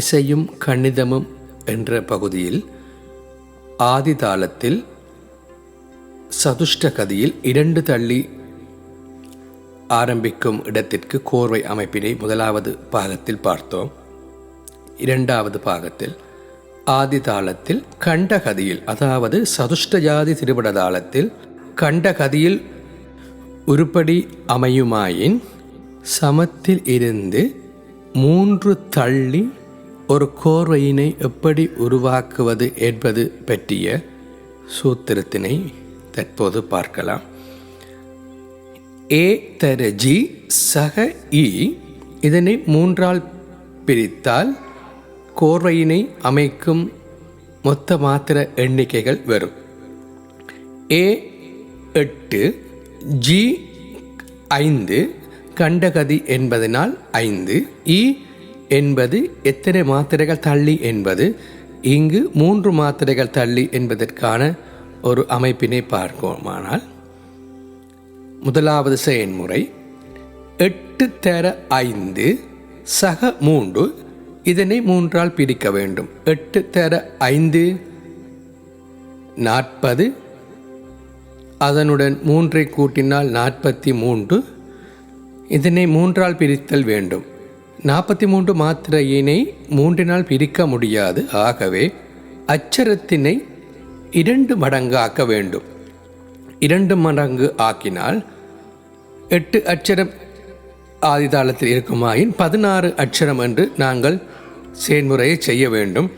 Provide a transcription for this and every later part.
இசையும் கணிதமும் என்ற பகுதியில் ஆதிதாளத்தில் சதுஷ்ட கதியில் இரண்டு தள்ளி ஆரம்பிக்கும் இடத்திற்கு கோர்வை அமைப்பினை முதலாவது பாகத்தில் பார்த்தோம். இரண்டாவது பாகத்தில் ஆதிதாளத்தில் கண்டகதியில் அதாவது சதுஷ்ட ஜாதி திருவிட கண்டகதியில் உருப்படி அமையுமாயின் சமத்தில் இருந்து மூன்று தள்ளி ஒரு கோர்வையினை எப்படி உருவாக்குவது என்பது பற்றிய சூத்திரத்தினை தற்போது பார்க்கலாம். ஏ தர ஜி சக இ இதனை மூன்றால் பிரித்தால் கோர்வையினை அமைக்கும் மொத்த மாத்திர எண்ணிக்கைகள் வரும். ஏ எட்டு ஜி ஐந்து கண்டகதி என்பதனால் ஐந்து இ என்பது எத்தனை மாத்திரைகள் தள்ளி என்பது இங்கு மூன்று மாத்திரைகள் தள்ளி என்பதற்கான ஒரு அமைப்பினை பார்க்கோமானால் முதலாவது செயல்முறை எட்டு தர ஐந்து சக மூன்று இதனை மூன்றால் பிரிக்க வேண்டும். எட்டு தர ஐந்து நாற்பது அதனுடன் மூன்றை கூட்டினால் நாற்பத்தி மூன்று இதனை மூன்றால் பிரித்தல் வேண்டும். நாற்பத்தி மூன்று மாத்திரையினை மூன்றினால் பிரிக்க முடியாது. ஆகவே அச்சரத்தினை இரண்டு மடங்கு ஆக்க வேண்டும். இரண்டு மடங்கு ஆக்கினால் எட்டு அச்சரம் ஆதிதாளத்தில் இருக்குமாயின் பதினாறு அச்சரம் என்று நாங்கள் செயல்முறையை செய்ய வேண்டும்.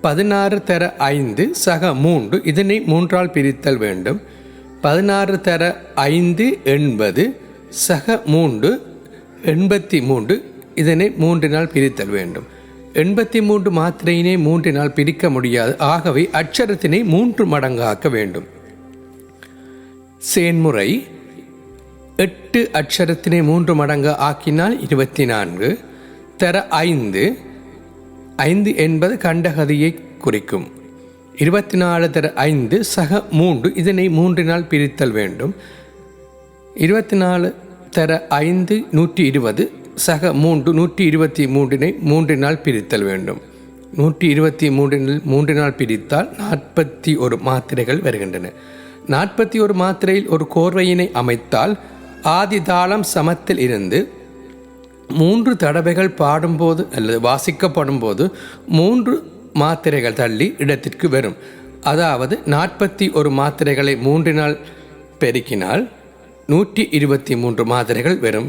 பதினாறு தர ஐந்து சக மூன்று இதனை மூன்றால் பிரித்தல் வேண்டும். பதினாறு தர ஐந்து எண்பது சக மூன்று எண்பத்தி மூன்று இதனை மூன்று நாள் பிரித்தல் வேண்டும். எண்பத்தி மூன்று மாத்திரையினை மூன்று நாள் பிரிக்க முடியாது. ஆகவே அச்சரத்தினை மூன்று மடங்காக்க வேண்டும். செயன்முறை. எட்டு அச்சரத்தினை மூன்று மடங்கு ஆக்கினால் இருபத்தி நான்கு தர ஐந்து. ஐந்து என்பது கண்டகதியை குறிக்கும். இருபத்தி நாலு தர ஐந்து சக மூன்று. இதனை மூன்று நாள் பிரித்தல் வேண்டும். இருபத்தி நாலு தர ஐந்து நூற்றி இருபது. சக மூன்று நூற்றி இருபத்தி மூன்றினை மூன்றினால் பிரித்தல் வேண்டும். நூற்றி இருபத்தி மூன்றினால் மூன்றினால் பிரித்தால் நாற்பத்தி ஒரு மாத்திரைகள் வருகின்றன. நாற்பத்தி ஒரு மாத்திரையில் ஒரு கோர்வையினை அமைத்தால் ஆதி தாளம் சமத்தில் இருந்து மூன்று தடவைகள் பாடும்போது அல்லது வாசிக்கப்படும் போது மூன்று மாத்திரைகள் தள்ளி இடத்திற்கு வரும். அதாவது நாற்பத்தி ஒரு மாத்திரைகளை மூன்றினால் பெருக்கினால் நூற்றி இருபத்தி மூன்று மாத்திரைகள் வரும்.